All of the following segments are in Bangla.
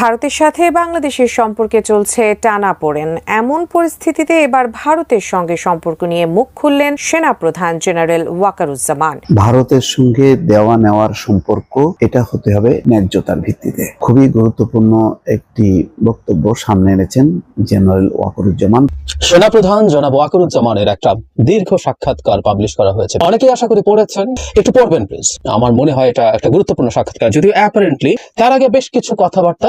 ভারতের সাথে বাংলাদেশের সম্পর্কে চলছে টানা পড়েন এমন পরিস্থিতিতে এবার ভারতের সঙ্গে সম্পর্ক নিয়ে মুখ খুললেন সেনাপ্রধান জেনারেল ওয়াকারুজ্জামান। ভারতের সঙ্গে দেওয়া নেওয়ার সম্পর্ক এটা হতে হবে ন্যায্যতার ভিত্তিতে। খুবই গুরুত্বপূর্ণ একটি বক্তব্য সামনে এনেছেন জেনারেল ওয়াকরুজ্জামান। সেনাপ্রধান জনাব ওয়াকরুজ্জামানের একটা দীর্ঘ সাক্ষাৎকার পাবলিশ করা হয়েছে। অনেকেই আশা করি পড়েছেন। একটু পড়বেন প্লিজ আমার মনে হয় এটা একটা গুরুত্বপূর্ণ সাক্ষাৎকার। যদিও অ্যাপারেন্টলি তার আগে বেশ কিছু কথাবার্তা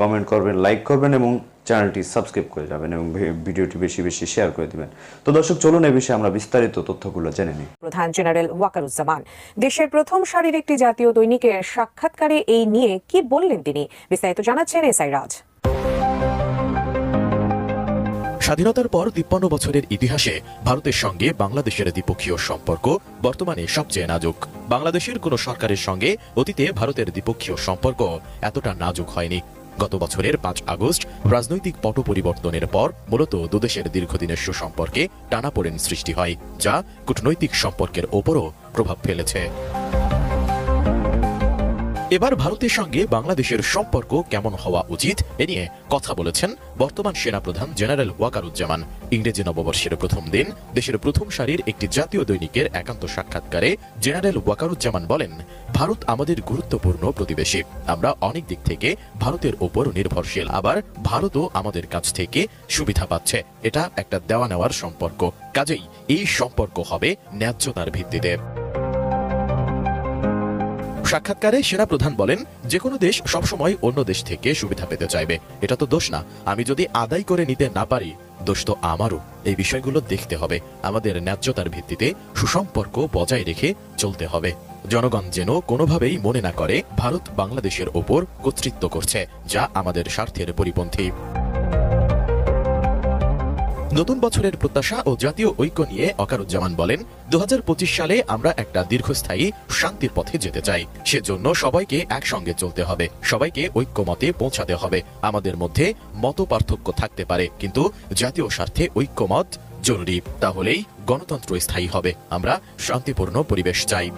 কমেন্ট করবেন লাইক করবেন এবং চ্যানেলটি সাবস্ক্রাইব করে যাবেন এবং ভিডিওটি বেশি বেশি শেয়ার করে দিবেন। তো দর্শক চলুন এই বিষয়ে আমরা বিস্তারিত তথ্যগুলো জেনে নিই। প্রধান জেনারেল ওয়াকারুজ্জামান দেশের প্রথম সারির একটি জাতীয় দৈনিকের সাক্ষাৎকারে এই নিয়ে কি বললেন তিনি? বিস্তারিত জানাচ্ছেন এসআই রাজ। স্বাধীনতার পর তিপ্পান্ন বছরের ইতিহাসে ভারতের সঙ্গে বাংলাদেশের দ্বিপক্ষীয় সম্পর্ক বর্তমানে সবচেয়ে নাজুক। বাংলাদেশের কোনো সরকারের সঙ্গে অতীতে ভারতের দ্বিপক্ষীয় সম্পর্ক এতটা নাজুক হয়নি। গত বছরের পাঁচ আগস্ট রাজনৈতিক পট পরিবর্তনের পর মূলত দুদেশের দীর্ঘদিনের সুসম্পর্কে টানাপোড়েন সৃষ্টি হয়, যা কূটনৈতিক সম্পর্কের ওপরও প্রভাব ফেলেছে। এবার ভারতের সঙ্গে বাংলাদেশের সম্পর্ক কেমন হওয়া উচিত এ নিয়ে কথা বলেছেন বর্তমান সেনাপ্রধান জেনারেল ওয়াকারুজ্জামান। ইংরেজি নববর্ষের প্রথম দিন, দেশের প্রথম সারির একটি জাতীয় দৈনিকের একান্ত সাক্ষাৎকারে জেনারেল ওয়াকারুজ্জামান বলেন, ভারত আমাদের গুরুত্বপূর্ণ প্রতিবেশী। আমরা অনেক দিক থেকে ভারতের ওপর নির্ভরশীল। আবার ভারতও আমাদের কাছ থেকে সুবিধা পাচ্ছে। এটা একটা দেওয়া নেওয়ার সম্পর্ক। কাজেই এই সম্পর্ক হবে ন্যায্যতার ভিত্তিতে। সাক্ষাৎকারে সেনা প্রধান বলেন যে কোনো দেশ সবসময় অন্য দেশ থেকে সুবিধা পেতে চাইবে। এটা তো দোষ না। আমি যদি আদায় করে নিতে না পারি, দোষ তো আমারও। এই বিষয়গুলো দেখতে হবে। আমাদের ন্যায্যতার ভিত্তিতে সুসম্পর্ক বজায় রেখে চলতে হবে। জনগণ যেন কোনোভাবেই মনে না করে, ভারত বাংলাদেশের ওপর কর্তৃত্ব করছে, যা আমাদের স্বার্থের পরিপন্থী। নতুন বছরের প্রত্যাশা ও জাতীয় ঐক্য নিয়ে অকারুজ্জামান বলেন, দুহাজার পঁচিশ সালে আমরা একটা দীর্ঘস্থায়ী শান্তির পথে যেতে চাই। সেজন্য সবাইকে একসঙ্গে চলতে হবে, সবাইকে ঐক্যমতে পৌঁছাতে হবে। আমাদের মধ্যে মত পার্থক্য থাকতে পারে, কিন্তু জাতীয় স্বার্থে ঐক্যমত জরুরি। তাহলেই গণতন্ত্র স্থায়ী হবে। আমরা শান্তিপূর্ণ পরিবেশ চাই।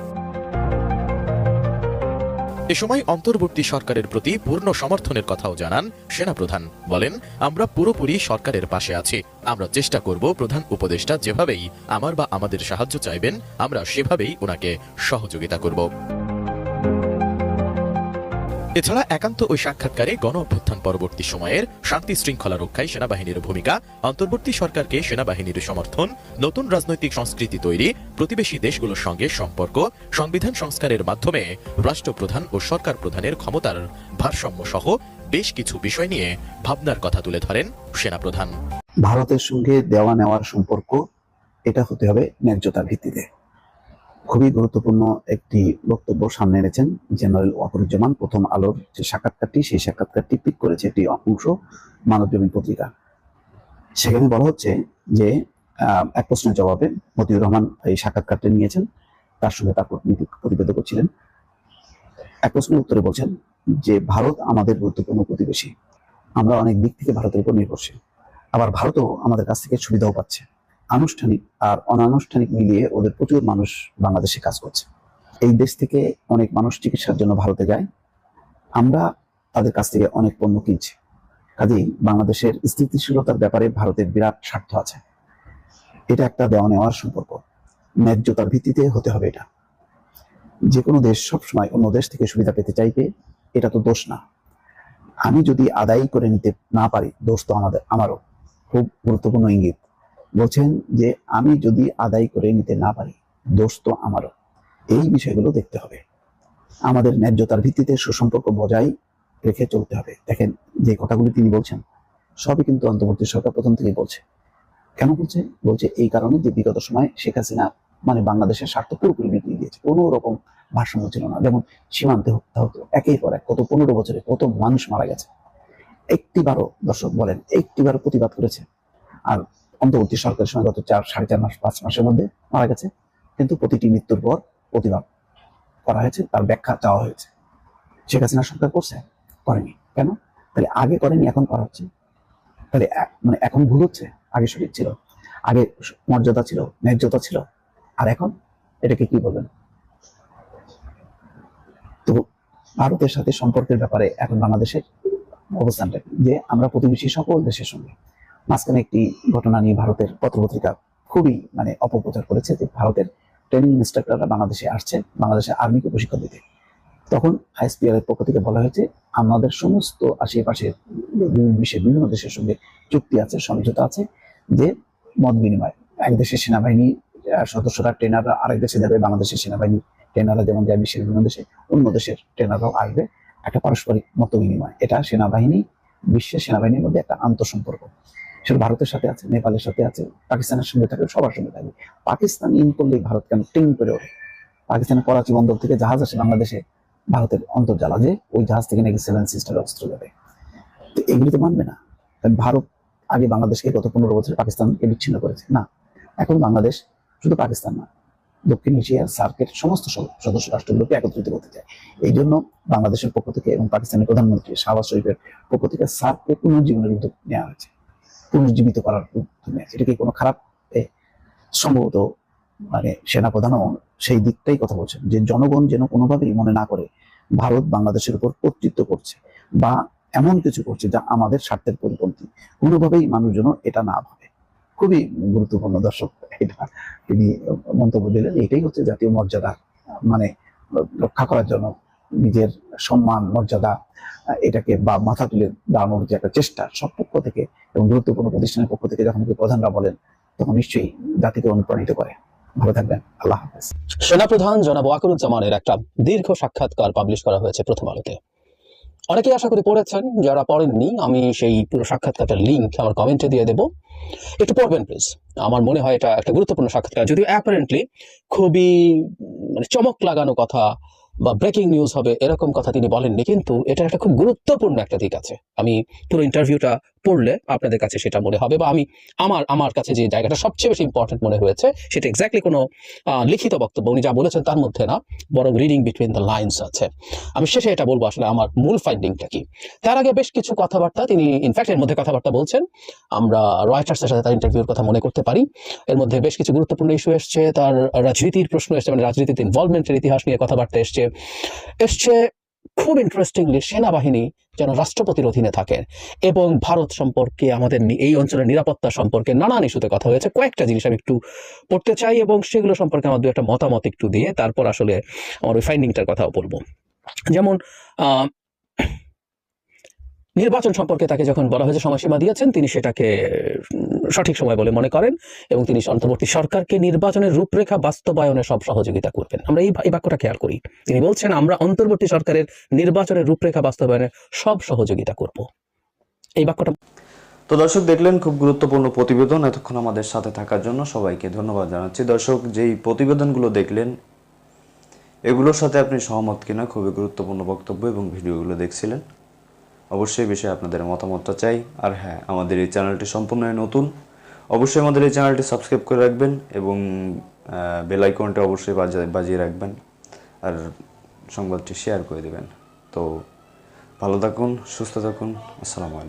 এ সময় অন্তর্বর্তী সরকারের প্রতি পূর্ণ সমর্থনের কথাও জানান সেনাপ্রধান। বলেন, আমরা পুরোপুরি সরকারের পাশে আছি। আমরা চেষ্টা করব প্রধান উপদেষ্টা যেভাবেই আমার বা আমাদের সাহায্য চাইবেন, আমরা সেভাবেই ওনাকে সহযোগিতা করব। এছাড়া একান্ত ওই সাক্ষাৎকারে গণ অভ্যুত্থান পরবর্তী সময়ের শান্তি শৃঙ্খলা রক্ষায় সেনাবাহিনীর ভূমিকা, অন্তর্বর্তী সরকারকে সেনাবাহিনীর সমর্থন, নতুন রাজনৈতিক সংস্কৃতি তৈরি, প্রতিবেশী দেশগুলোর সঙ্গে সম্পর্ক, সংবিধান সংস্কারের মাধ্যমে রাষ্ট্রপ্রধান ও সরকার প্রধানের ক্ষমতার ভারসাম্য সহ বেশ কিছু বিষয় নিয়ে ভাবনার কথা তুলে ধরেন সেনাপ্রধান। ভারতের সঙ্গে দেওয়া নেওয়ার সম্পর্ক, এটা হতে হবে ন্যায্যতার ভিত্তিতে। খুবই গুরুত্বপূর্ণ একটি বক্তব্য সামনে এনেছেন জেনারেল ওয়াকরুজ্জামান। প্রথম আলোর যে সাক্ষাৎকারটি, সেই সাক্ষাৎকারটি পিক করেছে একটি অংশ মানবজমিন পত্রিকা। সেখানে বলা হচ্ছে যে এক প্রশ্নের জবাবে মতিউর রহমান এই সাক্ষাৎকারটি নিয়েছেন। তার সঙ্গে তার প্রতিনিধি প্রতিবেদকও ছিলেন। এক প্রশ্নের উত্তরে বলছেন যে, ভারত আমাদের গুরুত্বপূর্ণ প্রতিবেশী। আমরা অনেক দিক থেকে ভারতের উপর নির্ভরশীল। আবার ভারতও আমাদের কাছ থেকে সুবিধাও পাচ্ছে। আনুষ্ঠানিক আর অনানুষ্ঠানিক মিলিয়ে ওদের প্রচুর মানুষ বাংলাদেশে কাজ করছে। এই দেশ থেকে অনেক মানুষ চিকিৎসার জন্য ভারতে যায়। আমরা তাদের কাছ থেকে অনেক পণ্য কিনছি। কাজেই বাংলাদেশের স্থিতিশীলতার ব্যাপারে ভারতের বিরাট স্বার্থ আছে। এটা একটা দেওয়া নেওয়ার সম্পর্ক। ন্যায্যতার ভিত্তিতে হতে হবে এটা। যে কোনো দেশ সবসময় অন্য দেশ থেকে সুবিধা পেতে চাইবে, এটা তো দোষ না। আমি যদি আদায় করে নিতে না পারি, দোষ তো আমাদের আমারও। খুব গুরুত্বপূর্ণ ইঙ্গিত। বলছেন যে, আমি যদি আদায় করে নিতে না পারি, দোষ তো আমারও। এই বিষয়গুলো দেখতে হবে। আমাদের ন্যায্যতার ভিত্তিতে সুসম্পর্ক বজায় রেখে চলতে হবে। দেখেন, যে কথাগুলি তিনি বলছেন, সবই কিন্তু অন্তর্বর্তী সরকার প্রথম থেকেই বলছে। কেন বলছে? বলছে, এই কারণে যে বিগত সময় শেখ হাসিনা মানে বাংলাদেশের স্বার্থ পুরোপুরি বিকিয়ে দিয়েছে। কোনো রকম ভারসাম্য ছিল না। যেমন সীমান্তে হত্যা হতো, একের পর এক কত পনেরো বছরে কত মানুষ মারা গেছে। একটিবারও দর্শক বলেন, একটিবারও প্রতিবাদ করেছে। আর অন্তর্বর্তী সরকারের সময় গত চার, সাড়ে চার মাস, পাঁচ মাসের মধ্যে মারা গেছে। কিন্তু প্রতিটি মৃত্যুর পর প্রতিবাদ করা হয়েছে, তার ব্যাখ্যা চাওয়া হয়েছে। শেখ হাসিনা সরকার করছে? করেনি। কেন? তাহলে আগে করেনি, এখন করা হচ্ছে। তাহলে মানে এখন ভুল হচ্ছে? আগে সঠিক ছিল। আগে মর্যাদা ছিল, ন্যায্যতা ছিল। আর এখন? এটাকে কি বলবেন? তো ভারতের সাথে সম্পর্কের ব্যাপারে এখন বাংলাদেশের অবস্থানটা যে আমরা প্রতিবেশী সকল দেশের সঙ্গে মাঝখানে একটি ঘটনা নিয়ে ভারতের পত্রপত্রিকা খুবই মানে অপপ্রচার করেছে যে ভারতের ট্রেনিং ইনস্ট্রাক্টররা বাংলাদেশে আসছে বাংলাদেশে আর্মিকে প্রশিক্ষণ দিতে। তখন আইএসপিআর এর পক্ষ থেকে বলা হয়েছে, আমাদের সমস্ত আশেপাশের বিশ্বের বিভিন্ন দেশের সঙ্গে চুক্তি আছে, সমঝোতা আছে যে মত বিনিময়। এক দেশের সেনাবাহিনী সদস্যরা, ট্রেনাররা আরেক দেশে যাবে, বাংলাদেশের সেনাবাহিনী ট্রেনাররা যেমন যায় বিশ্বের বিভিন্ন দেশে, অন্য দেশের ট্রেনাররাও আসবে। একটা পারস্পরিক মত বিনিময়। এটা সেনাবাহিনী, বিশ্বের সেনাবাহিনীর মধ্যে একটা আন্তঃসম্পর্ক। সেটা ভারতের সাথে আছে, নেপালের সাথে আছে, পাকিস্তানের সঙ্গে থাকবে সবার সঙ্গে থাকবে পাকিস্তান ইন করলেই ভারত কেন টিং করে ওঠে? পাকিস্তানের করাচি বন্দর থেকে জাহাজ আসে বাংলাদেশে, ভারতের অন্তর্জালা যে ওই জাহাজ থেকে নাকি সেভেন সিস্টার অস্ত্র যাবে তো এগুলি তো মানবে না। ভারত আগে বাংলাদেশকে গত পনেরো বছর পাকিস্তানকে বিচ্ছিন্ন করেছে। না, এখন বাংলাদেশ শুধু পাকিস্তান না, দক্ষিণ এশিয়ার সার্কের সমস্ত সদ- সদস্য রাষ্ট্রগুলোকে একত্রিত করতে চায়। এই জন্য বাংলাদেশের পক্ষ থেকে এবং পাকিস্তানের প্রধানমন্ত্রী শাহবাজ শরীফের পক্ষ থেকে সার্ককে পুনর্জীবনের উদ্যোগ নেওয়া হয়েছে। পুনর্জীবিত করার উদ্যোগ হয়েছে কোনো খারাপ সম্ভবত মানে সেনাপ্রধানও সেই দিকটাই কথা বলছেন, যে জনগণ যেন কোনোভাবেই মনে না করে ভারত বাংলাদেশের উপর কর্তৃত্ব করছে বা এমন কিছু করছে যা আমাদের স্বার্থের পরিপন্থী। কোনোভাবেই মানুষ যেন এটা না ভাবে। খুবই গুরুত্বপূর্ণ দর্শক, এটা তিনি মন্তব্য দিলেন। এটাই হচ্ছে জাতীয় মর্যাদা মানে রক্ষা করার জন্য নিজের সম্মান, মর্যাদা এটাকে বা মাথা তুলে দাঁড়ানোর যে একটা চেষ্টা সব পক্ষ থেকে এবং গুরুত্বপূর্ণ প্রতিষ্ঠানের পক্ষ থেকে যখন প্রধানরা বলেন, তখন নিশ্চয়ই জাতিকে অনুপ্রাণিত করে। থাকবেন। আল্লাহ হাফেজ। সেনাপ্রধান জনাব ওয়াকারুজ্জামানের একটা দীর্ঘ সাক্ষাৎকার পাবলিশ করা হয়েছে প্রথম আলোতে। অনেকেই আশা করি পড়েছেন, যারা পড়েননি, আমি সেই পুরো সাক্ষাৎকারটার লিঙ্ক আমার কমেন্টে দিয়ে দেবো। একটু পড়বেন প্লিজ আমার মনে হয় এটা একটা গুরুত্বপূর্ণ সাক্ষাৎকার, যদিও অ্যাপারেন্টলি খুবই মানে চমক লাগানো কথা বা ব্রেকিং নিউজ হবে, এরকম কথা তিনি বলেননি, কিন্তু এটা একটা খুব গুরুত্বপূর্ণ একটা দিক আছে। আমি পুরো ইন্টারভিউটা পড়লে আপনাদের কাছে সেটা মনে হবে বা আমি আমার আমার কাছে যে জায়গাটা সবচেয়ে বেশি ইম্পর্টেন্ট মনে হয়েছে, সেটা এক্স্যাক্টলি কোনো লিখিত বক্তব্য, উনি যা বলেছেন তার মধ্যে না, বরং রিডিং বিটুইন দ্য লাইন্স আছে। আমি শেষে এটা বলব আসলে আমার মূল ফাইন্ডিংটা কি। তার আগে বেশ কিছু কথাবার্তা, তিনি ইনফ্যাক্ট এর মধ্যে কথাবার্তা বলছেন, আমরা রয়টার্সের সাথে তার ইন্টারভিউর কথা মনে করতে পারি। এর মধ্যে বেশ কিছু গুরুত্বপূর্ণ ইস্যু এসছে, তার রাজনীতির প্রশ্ন এসছে মানে রাজনীতিতে ইনভলভমেন্টের ইতিহাস নিয়ে কথাবার্তা এসছে। এসছে খুব ইন্টারেস্টিংলি সেনাবাহিনী যেন রাষ্ট্রপতির অধীনে থাকেন এবং ভারত সম্পর্কে আমাদের এই অঞ্চলের নিরাপত্তা সম্পর্কে নানান ইস্যুতে কথা হয়েছে। কয়েকটা জিনিস আমি একটু পড়তে চাই এবং সেগুলো সম্পর্কে আমার দু একটা মতামত একটু দিয়ে তারপর আসলে আমার ওই ফাইন্ডিংটার কথাও বলব। যেমন নির্বাচন সম্পর্কে তাকে যখন বলা হয়েছে, সময়সীমা দিয়েছেন, তিনি সেটাকে সঠিক সময় বলে মনে করেন এবং তিনি অন্তর্বর্তী সরকারকে নির্বাচনের রূপরেখা, বাস্তবায়নে সব সহযোগিতা করবেন। আমরা এই বাক্যটা খেয়াল করি। তিনি বলছেন, আমরা অন্তর্বর্তী সরকারের নির্বাচনের রূপরেখা, বাস্তবায়নে সব সহযোগিতা করব। এই বাক্যটা তো দর্শক, দেখলেন খুব গুরুত্বপূর্ণ প্রতিবেদন এতক্ষণ আমাদের সাথে থাকার জন্য সবাইকে ধন্যবাদ জানাচ্ছি। দর্শক, যেই প্রতিবেদনগুলো দেখলেন, এগুলোর সাথে আপনি সহমত কিনা খুবই গুরুত্বপূর্ণ বক্তব্য এবং ভিডিওগুলো দেখছিলেন। অবশ্যই বিষয়ে আপনাদের মতামতটা চাই। আর হ্যাঁ আমাদের এই চ্যানেলটি সম্পূর্ণ নতুন। অবশ্যই আমাদের এই চ্যানেলটি সাবস্ক্রাইব করে রাখবেন এবং বেল আইকনটা অবশ্যই বাজা- বাজিয়ে রাখবেন। আর সংবাদটি শেয়ার করে দেবেন। তো ভালো থাকুন, সুস্থ থাকুন। আসসালামু আলাইকুম।